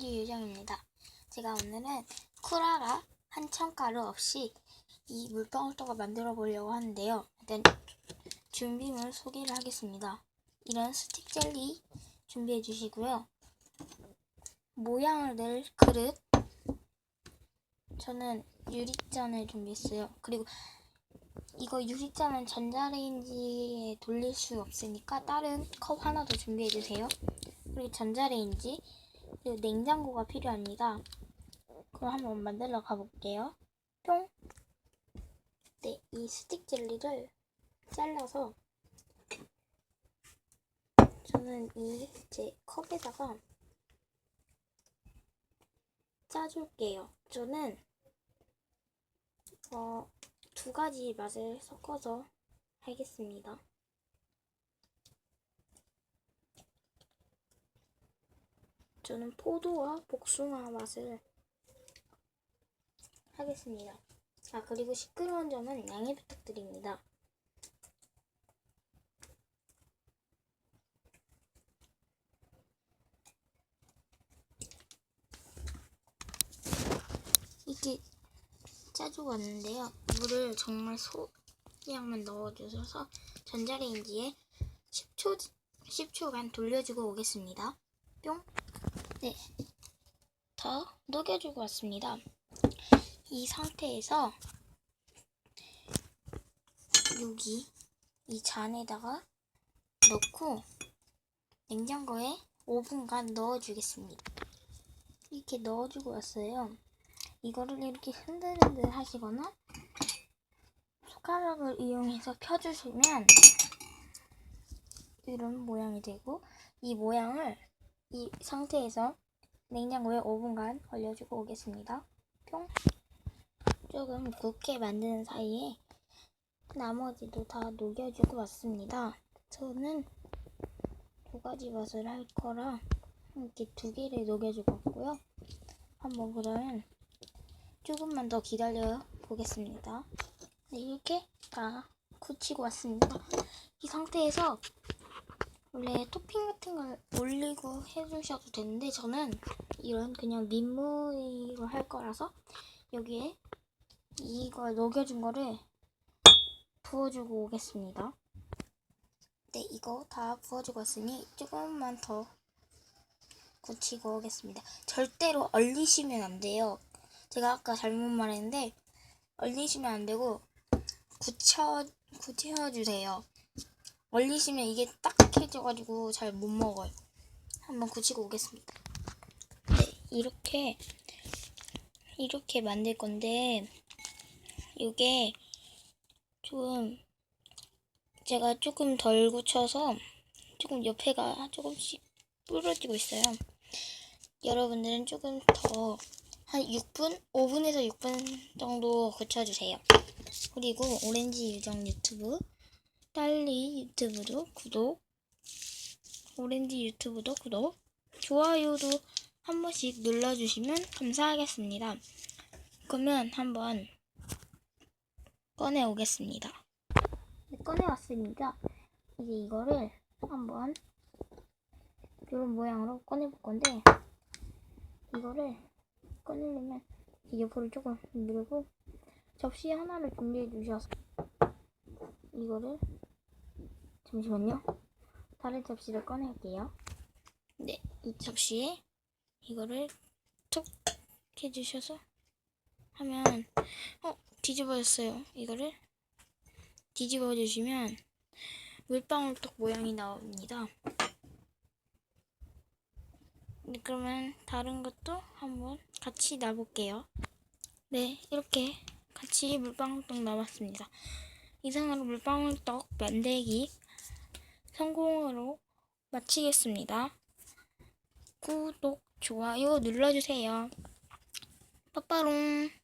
유정입니다. 제가 오늘은 쿠라라 한천가루 없이 이 물방울떡을 만들어 보려고 하는데요. 일단 준비물 소개를 하겠습니다. 이런 스틱 젤리 준비해 주시고요. 모양을 낼 그릇 저는 유리잔을 준비했어요. 그리고 이거 유리잔은 전자레인지에 돌릴 수 없으니까 다른 컵 하나 더 준비해 주세요. 그리고 전자레인지 냉장고가 필요합니다. 그럼 한번 만들러 가볼게요. 뿅! 네, 이 스틱 젤리를 잘라서 저는 이 제 컵에다가 짜줄게요. 저는 어, 두 가지 맛을 섞어서 하겠습니다. 저는 포도와 복숭아 맛을 하겠습니다. 아, 그리고 시끄러운 점은 양해 부탁드립니다. 이렇게 짜주고 왔는데요. 물을 정말 소량만 넣어주셔서 전자레인지에 10초, 10초간 돌려주고 오겠습니다. 뿅! 네. 더 녹여주고 왔습니다. 이 상태에서 여기 이 잔에다가 넣고 냉장고에 5분간 넣어주겠습니다. 이렇게 넣어주고 왔어요. 이거를 이렇게 흔들흔들 하시거나 숟가락을 이용해서 펴주시면 이런 모양이 되고 이 모양을 이 상태에서 냉장고에 5분간 걸려주고 오겠습니다. 뿅. 조금 굵게 만드는 사이에 나머지도 다 녹여주고 왔습니다. 저는 두 가지 맛을 할 거라 이렇게 두 개를 녹여주고 왔고요. 한번 그러면 조금만 더 기다려 보겠습니다. 네, 이렇게 다 굳히고 왔습니다. 이 상태에서 원래 토핑 같은 걸 올리고 해주셔도 되는데 저는 이런 그냥 민물로 할 거라서 여기에 이걸 녹여준 거를 부어주고 오겠습니다. 네, 이거 다 부어주고 왔으니 조금만 더 굳히고 오겠습니다. 절대로 얼리시면 안 돼요. 제가 아까 잘못 말했는데 얼리시면 안 되고 굳혀 굳혀주세요. 얼리시면 이게 딱해져가지고 잘 못 먹어요. 한번 굳히고 오겠습니다. 네, 이렇게 이렇게 만들 건데 이게 조금 제가 조금 덜 굳혀서 조금 옆에가 조금씩 부러지고 있어요. 여러분들은 조금 더 한 6분, 5분에서 6분 정도 굳혀주세요. 그리고 오렌지 유정 유튜브 딸리 유튜브도 구독, 오렌지 유튜브도 구독, 좋아요도 한 번씩 눌러주시면 감사하겠습니다. 그러면 한번 꺼내 오겠습니다. 네, 꺼내 왔습니다. 이제 이거를 한번 이런 모양으로 꺼내 볼 건데 이거를 꺼내려면 이 옆으로 조금 밀고 접시 하나를 준비해 주셔서 이거를 잠시만요. 다른 접시를 꺼낼게요. 네, 이 접시에 이거를 툭 해주셔서 하면 어 뒤집어졌어요. 이거를 뒤집어 주시면 물방울떡 모양이 나옵니다. 네, 그러면 다른 것도 한번 같이 놔볼게요. 네, 이렇게 같이 물방울떡 나왔습니다. 이상으로 물방울떡 만들기 성공으로 마치겠습니다. 구독, 좋아요 눌러주세요. 빠빠롱.